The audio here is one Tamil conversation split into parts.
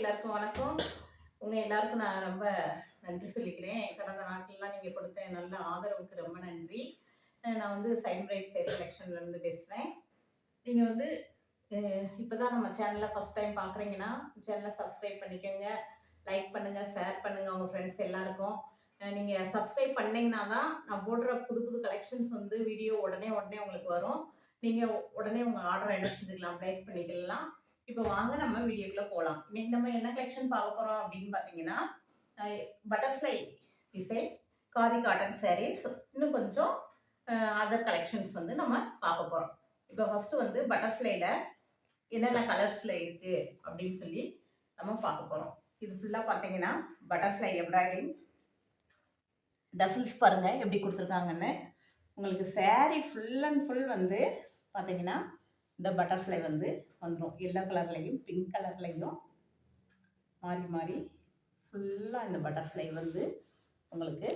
எல்லாருக்கும் வணக்கம். உங்கள் எல்லாருக்கும் நான் ரொம்ப நன்றி சொல்லிக்கிறேன். கடந்த நாட்கள்லாம் நீங்கள் கொடுத்த நல்ல ஆதரவுக்கு ரொம்ப நன்றி. நான் வந்து சைன் பிரைட் சேரி பேசுகிறேன் நீங்கள் வந்து இப்போ தான் நம்ம சேனலை ஃபஸ்ட் டைம் பார்க்குறீங்கன்னா சேனலை சப்ஸ்கிரைப் பண்ணிக்கோங்க. லைக் பண்ணுங்கள் ஷேர் பண்ணுங்கள் உங்கள் ஃப்ரெண்ட்ஸ் எல்லாருக்கும். நீங்கள் சப்ஸ்கிரைப் பண்ணிங்கன்னா தான் நான் போடுற புது புது கலெக்ஷன்ஸ் வந்து வீடியோ உடனே உடனே உங்களுக்கு வரும். நீங்கள் உடனே உங்கள் ஆர்டரை என்ன செஞ்சுக்கலாம் ப்ளேஸ் பண்ணிக்கலாம். இப்போ வாங்க நம்ம வீடியோக்குள்ள போகலாம் இன்னைக்கு நம்ம என்ன கலெக்ஷன் பார்க்க போறோம் அப்படின்னு பார்த்தீங்கன்னா butterfly design khadi cotton sarees இன்னும் கொஞ்சம் அதர் கலெக்ஷன்ஸ் வந்து நம்ம பார்க்க போறோம். இப்போ ஃபர்ஸ்ட் வந்து பட்டர்ஃப்ளைல என்னென்ன கலர்ஸ்ல இருக்கு அப்படின்னு சொல்லி நம்ம பார்க்க போறோம். இது ஃபுல்லா பார்த்தீங்கன்னா பட்டர்ஃப்ளை எம்ப்ராய்டிங் டசில்ஸ் பாருங்க எப்படி கொடுத்துருக்காங்கன்னு. உங்களுக்கு சேரீ ஃபுல் அண்ட் ஃபுல் வந்து பார்த்தீங்கன்னா இந்த பட்டர்ஃப்ளை வந்து வந்துடும் எல்லோ கலர்லையும் பிங்க் கலர்லையும் மாறி மாறி ஃபுல்லாக இந்த பட்டர்ஃப்ளை வந்து உங்களுக்கு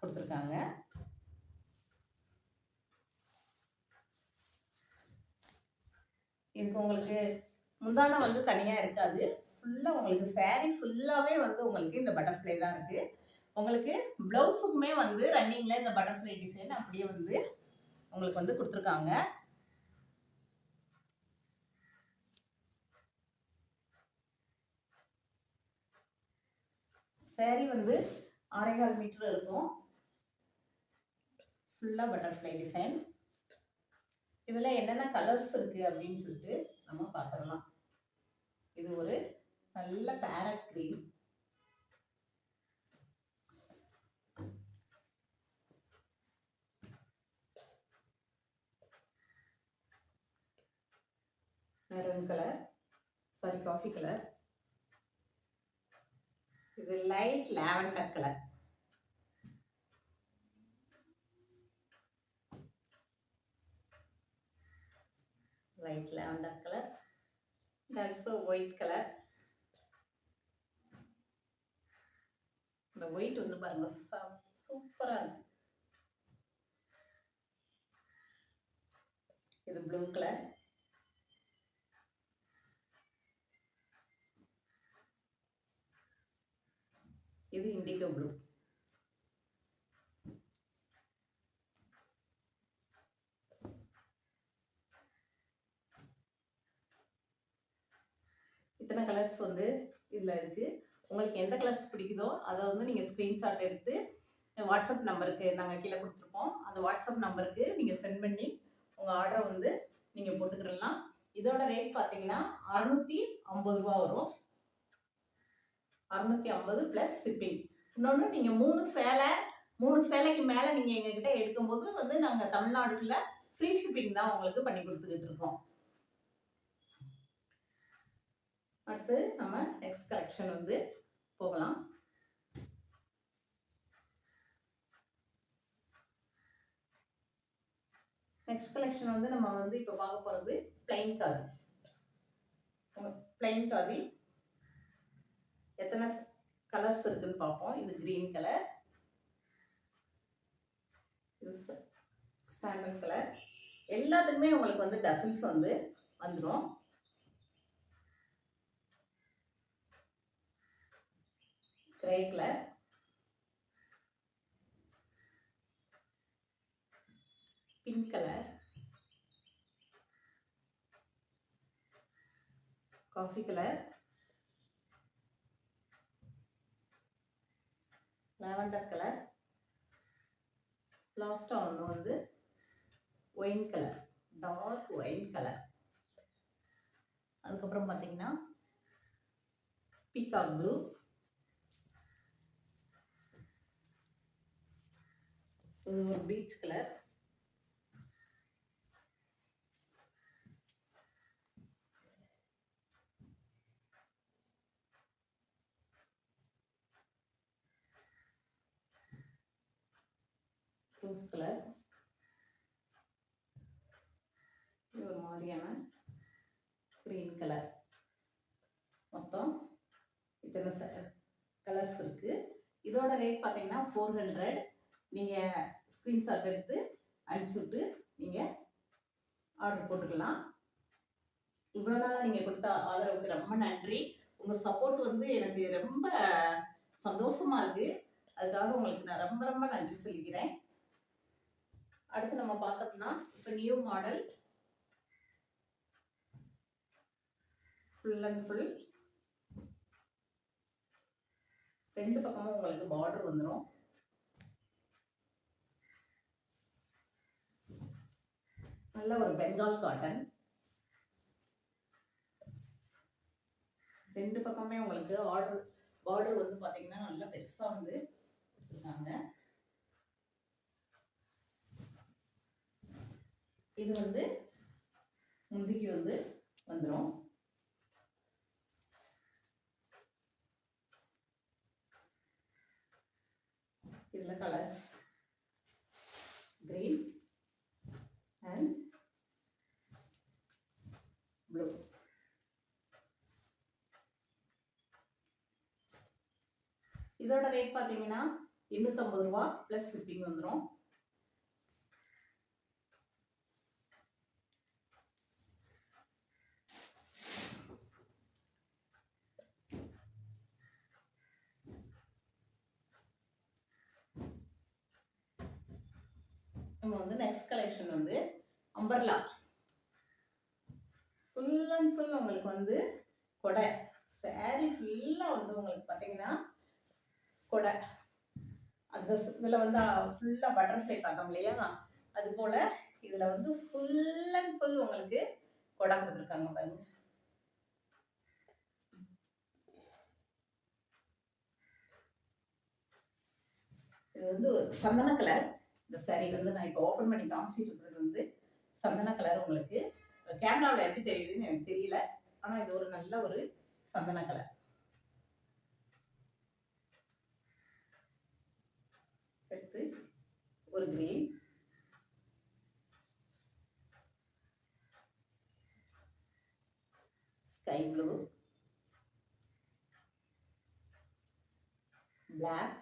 கொடுத்துருக்காங்க. இதுக்கு உங்களுக்கு முந்தான வந்து தனியாக இருக்காது. ஃபுல்லாக உங்களுக்கு சேரீ ஃபுல்லாகவே வந்து உங்களுக்கு இந்த பட்டர்ஃப்ளை தான் இருக்குது உங்களுக்கு ப்ளவுஸுக்குமே வந்து ரன்னிங்கில் இந்த பட்டர்ஃப்ளை டிசைன் அப்படியே வந்து உங்களுக்கு வந்து கொடுத்துருக்காங்க. சேரீ வந்து ஆறேகால் மீட்டர் இருக்கும். ஃபுல்லாக பட்டர்ஃப்ளை டிசைன் இதில் என்னென்ன கலர்ஸ் இருக்குது அப்படின்னு சொல்லிட்டு நம்ம பார்த்துடலாம். இது ஒரு நல்ல parrot green maroon colour saree coffee colour இது light lavender colour light lavender colour also white colour இந்த ஒயிட் வந்து பாருங்க சூப்பரா இருக்கு. இது ப்ளூ கலர் இது இண்டிகோ ப்ளூ இத்தனை கலர்ஸ் வந்து இதில் இருக்குது உங்களுக்கு எந்த கலர்ஸ் பிடிக்குதோ அதை வந்து நீங்கள் ஸ்க்ரீன்ஷாட் எடுத்து வாட்ஸ்அப் நம்பருக்கு நாங்கள் கீழே கொடுத்துருப்போம். அந்த வாட்ஸ்அப் நம்பருக்கு நீங்கள் சென்ட் பண்ணி உங்கள் ஆர்டரை வந்து நீங்கள் போட்டுக்கிடலாம். இதோட ரேட் பார்த்தீங்கன்னா அறுநூற்றி ஐம்பது ரூபா வரும். அறுநூத்தி ஐம்பது பிளஸ் ஷிப்பிங் இன்னொன்று நீங்கள் மூணு சேலை மூணு சேலைக்கு மேலே நீங்கள் எங்ககிட்ட எடுக்கும்போது வந்து நாங்கள் தமிழ்நாடுக்குள்ள ஃப்ரீ ஷிப்பிங் தான் உங்களுக்கு பண்ணி கொடுத்துக்கிட்டு இருக்கோம். அடுத்து நம்ம நெக்ஸ்ட் கலெக்ஷன் வந்து போகலாம். நெக்ஸ்ட் கலெக்ஷன் வந்து நம்ம வந்து இப்போ பார்க்க போகிறது பிளைன் காதி பிளைன் காதி எத்தனை கலர்ஸ் இருக்குன்னு பார்ப்போம். இது கிரீன் கலர் இது சாண்டல் கலர் எல்லாத்துக்குமே உங்களுக்கு வந்து டசன்ஸ் வந்து வந்துடும் grey colour pink colour coffee colour lavender colour. லாஸ்ட்டாக ஒன்று வந்து wine colour. Dark wine colour. அதுக்கப்புறம் பார்த்தீங்கன்னா பீகாக் ப்ளூ இது ஒரு பீச் கலர் ரோஸ் கலர் இது ஒரு மாதிரியான க்ரீன் கலர் மொத்தம் இத்தனை கலர்ஸ் இருக்குது இதோட ரேட் பார்த்தீங்கன்னா ஃபோர் ஹண்ட்ரட் நீங்கள் ஸ்க்ரீன்ஷாட் எடுத்து அனுப்பிச்சி விட்டு நீங்கள் ஆர்டர் போட்டுக்கலாம். இவ்வளோ நாளாக நீங்கள் கொடுத்த ஆதரவுக்கு ரொம்ப நன்றி. உங்கள் சப்போர்ட் வந்து எனக்கு ரொம்ப சந்தோஷமாக இருக்குது அதுக்காக உங்களுக்கு நான் ரொம்ப ரொம்ப நன்றி சொல்கிறேன் அடுத்து நம்ம பார்த்தோம்னா இப்போ new model full and full ரெண்டு பக்கமும் உங்களுக்கு பார்டர் வந்துடும் நல்ல ஒரு பெங்கால் காட்டன் ரெண்டு பக்கமே உங்களுக்கு ஆர்டர் பார்டர் வந்து பார்த்தீங்கன்னா நல்லா பெருசாக வந்து கொடுத்துருக்காங்க இது வந்து முந்திக்கு வந்து வந்துடும் இதில் கலர்ஸ் க்ரீன் அண்ட் ப்ளூ இதோட ரேட் பார்த்தீங்கன்னா எண்ணூற்றம்பது ரூபா ப்ளஸ் ஷிப்பிங் வந்துடும் நம்ம வந்து நெக்ஸ்ட் கலெக்ஷன் வந்து அம்பர்லா ஃபுல் அண்ட் ஃபுல் உங்களுக்கு வந்து கொடை. சாரி ஃபுல்லாக வந்து உங்களுக்கு பார்த்தீங்கன்னா கொடை. அந்த இதில் வந்து ஃபுல்லாக பட்டர்ஃப்ளை பார்த்தோம் இல்லையா? அது போல் இதில் வந்து ஃபுல் அண்ட் ஃபுல் உங்களுக்கு கொடை கொடுத்துருக்காங்க பாருங்க. இது வந்து சந்தன கலர் இந்த சரி வந்து நான் இப்போ ஓப்பன் பண்ணி காமிச்சிட்டு இருக்கிறது வந்து சந்தன கலர் உங்களுக்கு. கேமராவில் எப்படி தெரியுதுன்னு எனக்கு தெரியல. ஆனால் இது ஒரு நல்ல ஒரு சந்தன கலர் எடுத்து ஒரு green sky blue black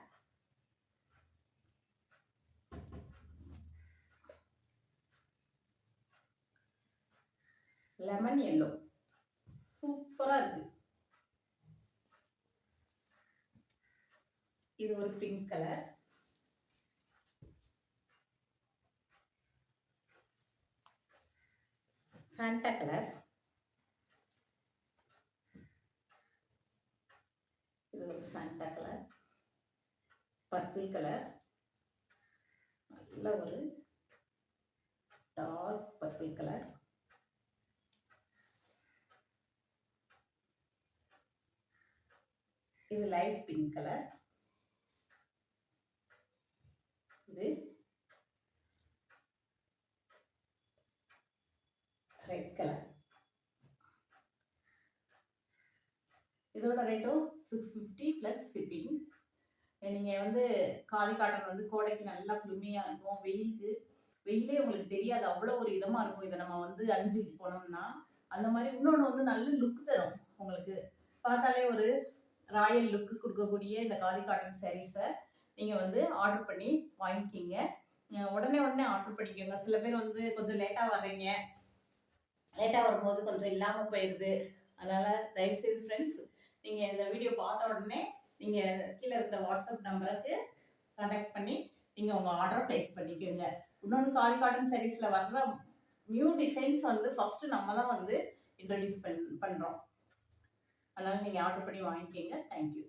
lemon yellow சூப்பராக இருக்கு. இது ஒரு பிங்க் கலர் ஃபேண்டா கலர் இது ஒரு ஃபேண்டா கலர் பர்பிள் கலர் நல்ல ஒரு டார்க் பர்பிள் கலர் இது லைட் பிங்க் கலர் இது ரெட் கலர் இதோட ரேட்டும் சிக்ஸ் ஃபிஃப்டி ப்ளஸ் ஷிப்பிங் நீங்கள் வந்து காதி காட்டன் வந்து கோடைக்கு நல்லா குளுமையாக இருக்கும். வெயிலுக்கு வெயிலே உங்களுக்கு தெரியாது. அவ்வளோ ஒரு இதமாக இருக்கும். இதை நம்ம வந்து அணிஞ்சுக்கிட்டு போனோம்னா அந்த மாதிரி இன்னொன்று வந்து நல்ல லுக் தரும் உங்களுக்கு. பார்த்தாலே ஒரு ராயல் லுக்கு கொடுக்கக்கூடிய இந்த காதி காட்டன் சாரீஸை நீங்கள் வந்து ஆர்டர் பண்ணி வாங்கிக்கிங்க. உடனே உடனே ஆர்டர் பண்ணிக்கோங்க. சில பேர் வந்து கொஞ்சம் லேட்டாக வர்றீங்க. லேட்டாக வரும்போது கொஞ்சம் இல்லாமல் போயிடுது அதனால் தயவுசெய்து ஃப்ரெண்ட்ஸ் நீங்கள் இந்த வீடியோ பார்த்த உடனே நீங்கள் கீழே இருக்கிற வாட்ஸ்அப் நம்பருக்கு கான்டாக்ட் பண்ணி நீங்கள் உங்கள் ஆர்டரை ப்ளேஸ் பண்ணிக்கோங்க. இன்னொன்று காதி காட்டன் சாரீஸில் வர்ற நியூ டிசைன்ஸ் வந்து ஃபஸ்ட்டு நம்ம தான் வந்து இன்ட்ரடியூஸ் பண் பண்ணுறோம் அதனால் நீங்கள் ஆர்டர் பண்ணி வாங்கிக்கோங்க. தேங்க்யூ